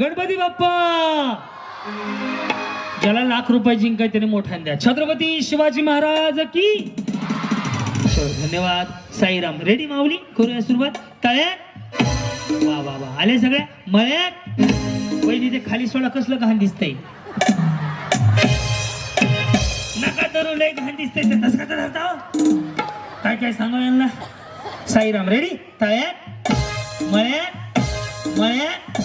गणपती बाप्पा! ज्याला लाख रुपये जिंकाय त्याने मोठ्याने द्या. छत्रपती शिवाजी महाराज की? धन्यवाद. साईराम रेडी माऊली? करूया सुरुवात. तळ्यात? वा वा वा. आले सगळ्या मळ्यात? पहिली ते खाली सोडा कसलं घाण दिसतंय? नका धरू लय घाण दिसतंय ते. तसं कसं धरता हो? काय काय सांगा यांना? साईराम रेडी तळ्यात? मळ्यात? मळ्यात?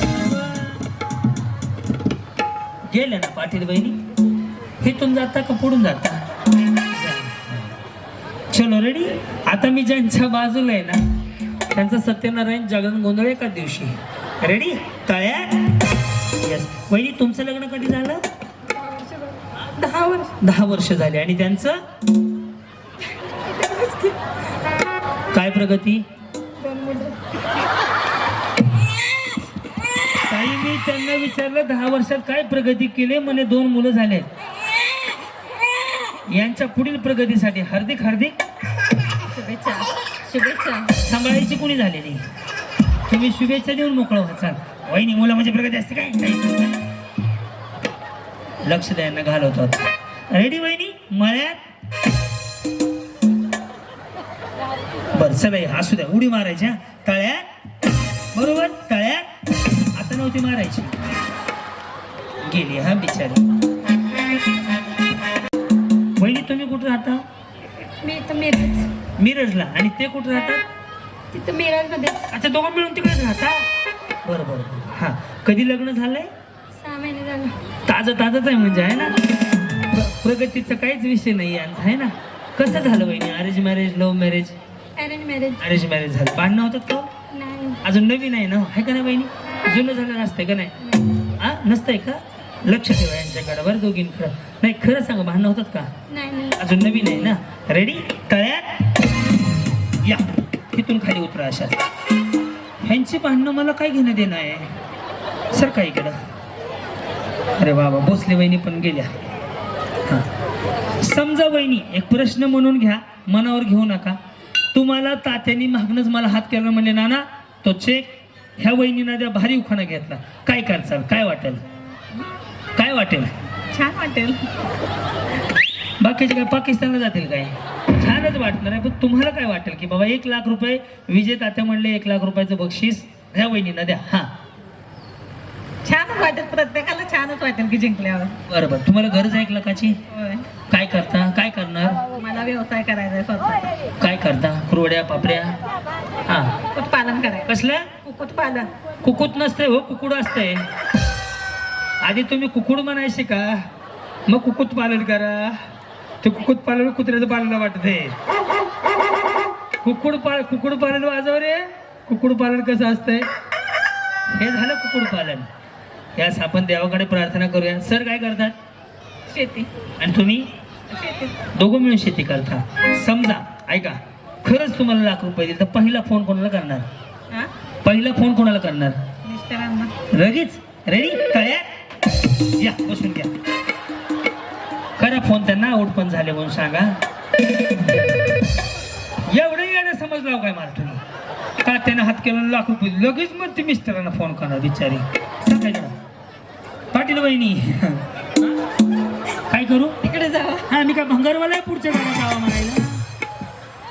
गेल्या ना पाटील बहिणी? हिथून जाता का पुढून जाता? चलो रेडी आता मी ज्यांच्या बाजूला आहे ना त्यांचं सत्यनारायण जगन गोंधळ एका दिवशी. रेडी तळ्यात येस वहिनी तुमचं लग्न कधी झालं? दहा वर्ष. दहा वर्ष झाले. आणि त्यांचं? काय प्रगती? त्यांना विचारलं दहा वर्षात काय प्रगती केली? म्हणे दोन मुलं झाले यांच्या पुढील प्रगतीसाठी हार्दिक हार्दिक शुभेच्छा. शुभेच्छा. सांभाळायची कोणी झालेली? तुम्ही शुभेच्छा देऊन मोकळं व्हाचाल वहिनी मुलं म्हणजे प्रगती असते काय? लक्ष द्यायला घालवतो. रेडी वहिनी? मळ्यात? बर हे असू द्या. उडी मारायची हा. तळ्यात? बरोबर? तळ्यात? नव्हती मारायची. गेली हा बिचारी. वहिनी तुम्ही कुठं राहता? मी इथं मिरज. मिरजला. आणि ते कुठं राहतात? तिथं मिरजमध्ये अच्छा दोघं मिळून तिकडेच राहता? बरं बरं हा. कधी लग्न झालंय? सहा महिने झालं. ताजं ताजंच आहे म्हणजे आहे ना? प्र- प्रगतीचा काहीच विषय नाही यांचा आहे ना? कसं झालं बहिणी arrange marriage love marriage arrange marriage arrange marriage झालं. भांडणं होतात का हो? नाही. अजून नवीन आहे ना? आहे का नाही बहिणी जुनं झालं नसतंय का नाही? हा नसतंय का? लक्ष ठेवा यांच्याकडे बरं दोघींकडं. नाही खरं सांगा भांडणं होतात का? नाही नाही. अजून नवीन आहे ना? रेडी तळ्यात? या. तिथून खाली उतरा अशा. ह्यांची भांडणं मला काय घेणं देणं आहे? सर काय इकडं? अरे बाबा भोसले वहिनी पण गेल्या. हां. समजा वहिनी एक प्रश्न म्हणून घ्या मनावर घेऊ नका. तुम्हाला तात्यांनी मागणंच मला हात केला म्हणले नाना तो चेक ह्या वहिनीनं द्या भारी उखाणा घेतला. काय करचाल? काय वाटेल? काय वाटेल? छान वाटेल. बाकीचे काय पाकिस्तानला जातील काय? छानच वाटणार आहे पण तुम्हाला काय वाटेल की बाबा एक लाख रुपये विजय तात्या म्हणले एक लाख रुपयाचं बक्षीस ह्या वहिनीनं द्या. हा. छानच वाटेल प्रत्येकाला छानच वाटेल की जिंकल्यावर. बरं बरं. तुम्हाला गरज आहे एक लाखाची? होय. काय करता? काय करणार? मला व्यवसाय करायचा आहे स्वतः काय करता? कुरवड्या पापड्या? हा. कुक्कुटपालन करायचं? कसलं कुक्कुटपालन. कुकुट नसते हो कुकुड असते. आधी तुम्ही कुकुड म्हणायचे का? मग कुकुट पालन करा. ते कुकुट पालन कुत्र्याचं पालन वाटते. कुकुड पाल कुकुड पालन वाजव रे. कुकुड पालन कसं असतंय? हे झालं कुकुड पालन. यास आपण देवाकडे प्रार्थना करूया. सर काय करतात? शेती. आणि तुम्ही? दोघं मिळून शेती करता. समजा ऐका. खरंच तुम्हाला लाख रुपये दिले तर पहिला फोन कोणाला करणार? पहिला फोन कोणाला करणार? मिस्टरांना लगेच रेडी तळ्या या बसून घ्या. करा फोन त्यांना आउट पण झाले म्हणून सांगा. एवढं येणं समजलं काय मला तुम्ही? का त्यानं हात केला लाख रुपये? लगेच मग ते मिस्टरांना फोन करा बिचारी. सांगायचं पाटील वहिनी. काय करू? तिकडे जावा हा मी काय भंगारवाला आहे पुढच्या गावात? जावा म्हणायला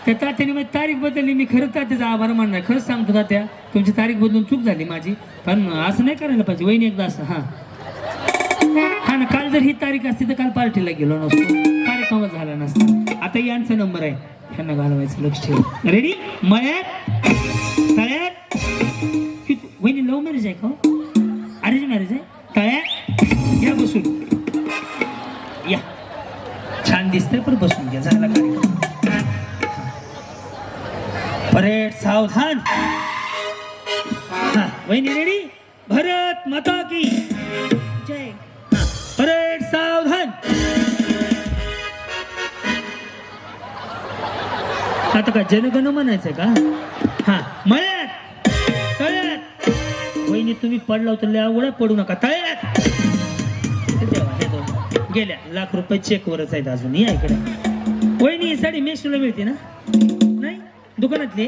त्या तात्याने माझी तारीख बदलली. मी खरंच तात्याचा आभार मानणार. खरंच सांगतो तात्या तुमची तारीख बदलून चूक झाली माझी. पण असं नाही करायला पाहिजे. वहिनी एकदा असं हा. हा ना काल जर ही तारीख असती तर काल पार्टीला गेलो नसतो. कार्यक्रमच झाला नसता. आता यांचा नंबर आहे. ह्यांना घालवायचं लक्ष ठेव. रेडी मळ्यात तळ्यात वहिनी लव्ह मॅरेज आहे का हो? अरेंज मॅरेज आहे? तळ्यात या बसून. या. छान दिसतंय पण बसून. परेड सावधान. हा वहिनी रेडी भारत माता की. जय. परेड सावधान. आता का जनगण म्हणायचं का? हा मळ्यात तळ्यात. वहिनी तुम्ही पडला तर लय पडू नका तळ्यात. गेल्या लाख रुपये चेकवरच आहेत अजून या इकडे. वहिनी ही साडी मेशला मिळते ना? दुकानातली?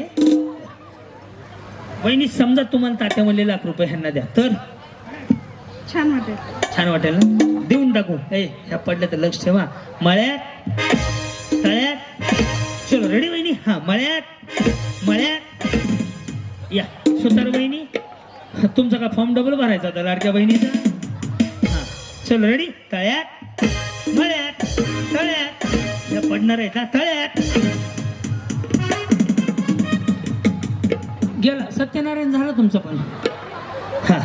वहिनी समजा तुम्हाला तात्या म्हणले लाख रुपये ह्यांना द्या. तर? छान वाटेल. छान वाटेल ना? देऊन टाकू. ए ह्या पडल्या तर लक्ष ठेवा. मळ्यात तळ्यात. चलो रेडी वहिनी? हा मळ्यात मळ्यात. या सुतार बहिणी तुमचा का फॉर्म डबल भरायचा होता लाडक्या बहिणीचा? हा चलो रेडी तळ्यात मळ्यात तळ्यात. या पडणार आहे का तळ्यात. गेला. सत्यनारायण झालं तुमचं पण. हा.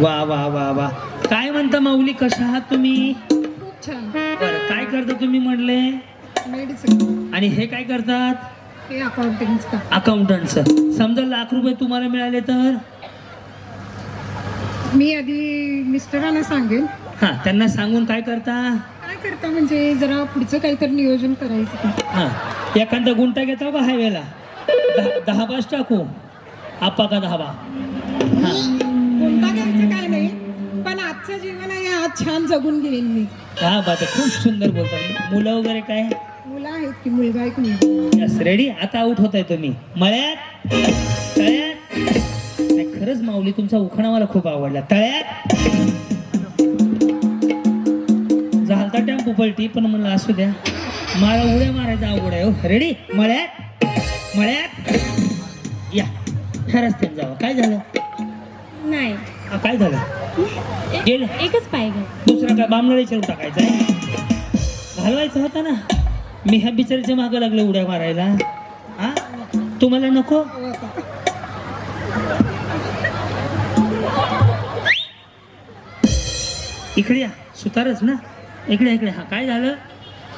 वा वा वा वा. काय म्हणता माऊली कशा आहात तुम्ही? खूप छान. बरं काय करता तुम्ही म्हणले मेडिसिन आणि हे काय करतात? हे अकाउंटिंगचं अकाउंटंटचं समजा लाख रुपये तुम्हाला मिळाले तर? मी आधी मिस्टरांना सांगेन. हा त्यांना सांगून काय करता? काय करता म्हणजे जरा पुढचं काहीतरी नियोजन करायचं. हा. एखादा गुंटा घेता का हायवेला? दहा बास टाकू आप्पा का दहा बा हा. कोणता घ्यायचं काय नाही पण आजचं जीवन आहे आज छान जगून घेईन मी. हा बात आहे. खूप सुंदर बोलतात. मुलं वगैरे काय? मुलं आहेत की मुलगा मुलगा? यस रेडी आता आउट होताय तुम्ही. मळ्यात तळ्यात. नाही खरंच माऊली तुमचा उखाणा मला खूप आवडला. तळ्यात. झालता टेम्पो पलटी पण म्हणलं असू द्या. मला उड्या मारायचा अवघड आहे हो. रेडी मळ्यात. मळ्यात या. ह्या रस्त्याने जावं. काय झालं? नाही. हा, काय झालं? गेलं. एकच पाहिजे दुसरा काय? बामणाला विचारून टाकायचा घालवायचा होता ना? मी ह्या बिचारीच्या मागं लागले उड्या मारायला. हा? तुम्हाला नको? इकडे या. सुतारच ना? इकडे इकडे. हा काय झालं?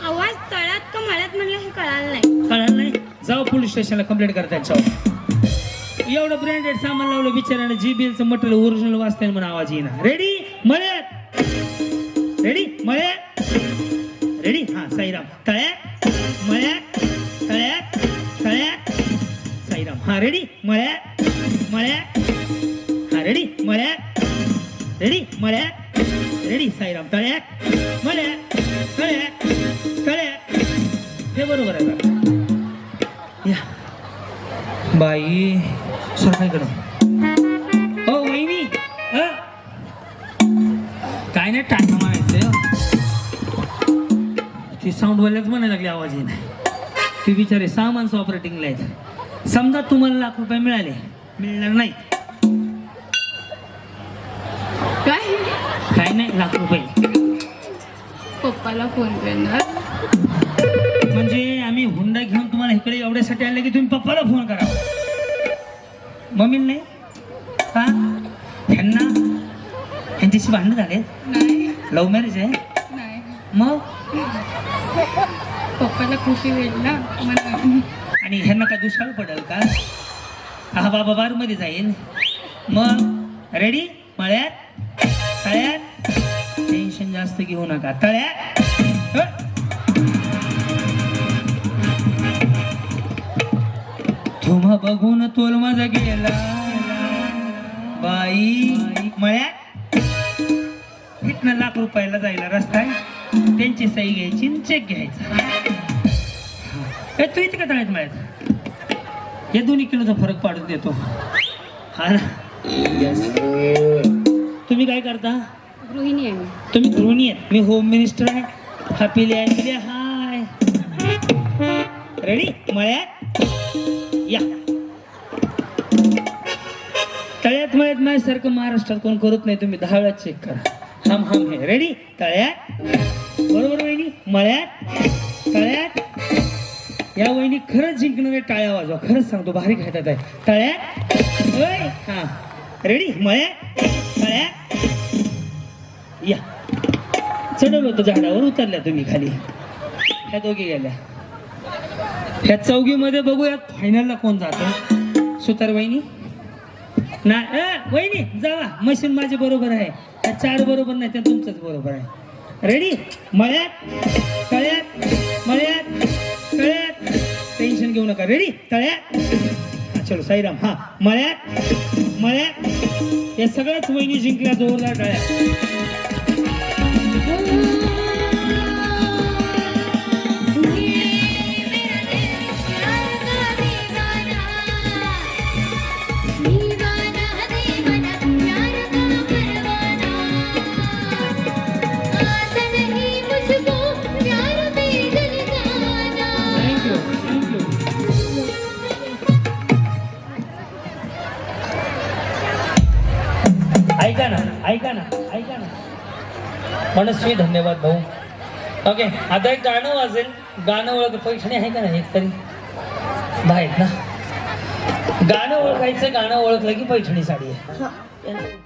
आवाज तळ्यात का मळ्यात म्हणलं हे कळालं नाही. कळालं नाही? जाऊ पोलीस स्टेशनला कंप्लेंट करा त्यांच्यावर. एवढं ब्रँडेड सामान लावलं बिचाराने जी बिलचं मटेरियल ओरिजिनल वाचताय म्हणून आवाज येईना. रेडी मळ्यात. रेडी मळ्यात. रेडी हा साईराम. तळ्यात. मळ्यात. तळ्यात. तळ्यात. साईराम. हा रेडी मळ्यात. मळ्यात. हा रेडी मळ्यात. रेडी मळ्यात. रेडी साईराम. तळ्यात. मळ्यात. तळ्यात. तळ्यात. हे बरोबर आहे. बाई सरकारकडं ओ वहिनी? काय नाही टाटा म्हणायचं ती साऊंडवाल्याच म्हणायला लागली आवाज नाही ती बिचारे सामानच ऑपरेटिंगला आहेत. समजा तुम्हाला लाख रुपये मिळाले मिळणार नाही. काय? काय नाही लाख रुपये. पप्पाला फोन करणार. म्हणजे आम्ही हुंडा घेऊन तुम्हाला इकडे एवढ्यासाठी आणले की तुम्ही पप्पाला फोन करावा मम्मी नाही? का? ह्यांना? ह्यांच्याशी भांडण झाले नाही. लव्ह मॅरेज आहे? नाही. मग? पप्पाला खुशी होईल ना? आणि ह्यांना काय दुष्काळ पडेल का? हा बाबा बारमध्ये जाईल मग? रेडी मळ्यात? तळ्यात? टेन्शन जास्त घेऊ नका. तळ्यात? ह? तुम्हा बघून तोल माझा गेला. बाई मळ्यात इथनं लाख रुपयाला जायला रस्ता आहे. त्यांची सही घ्यायची चेक घ्यायचा. तू इथे का तळ्यात मळ्यात? हे दोन्ही किलोचा फरक पाडून देतो. हा ना. तुम्ही काय करता? गृहिणी आहे तुम्ही गृहिणी आहेत. मी होम मिनिस्टर आहे. हॅपीली आहे हाय. रेडी मळ्यात? या. तळ्यात मळ्यात माझ्यासारखं महाराष्ट्रात कोण करत नाही तुम्ही दहा वेळा चेक करा. हम हम हे. रेडी तळ्यात. बरोबर वहिनी? मळ्यात. तळ्यात. या वहिनी खरंच जिंकणारे टाळ्या वाजवा. खरंच सांगतो भारी खेळतात आहे. तळ्यात. होय? हा. रेडी मळ्यात. तळ्यात. या. चढवलं होतं झाडावर उतरल्या तुम्ही खाली. ह्या दोघी गेल्या. ह्या चौघीमध्ये बघूयात फायनलला कोण जातं. सुतार वहिनी ना ए, वहिनी जावा मशीन माझे बरोबर आहे. त्या चार बरोबर नाही त्या तुमचंच बरोबर आहे. रेडी मळ्यात तळ्यात मळ्यात तळ्यात. टेन्शन घेऊ नका. रेडी तळ्यात. चलो साईराम. हा मळ्यात मळ्यात. या सगळ्याच वहिनी जिंकल्या जोरदार टाळ्या ऐका ना ऐका ना. मनस्वी धन्यवाद भाऊ. ओके आता एक गाणं वाजेल. गाणं ओळख पैठणी आहे का नाही एक तरी? बाहेर ना. गाणं ओळखायचं गाणं ओळखलं की पैठणी साडी आहे?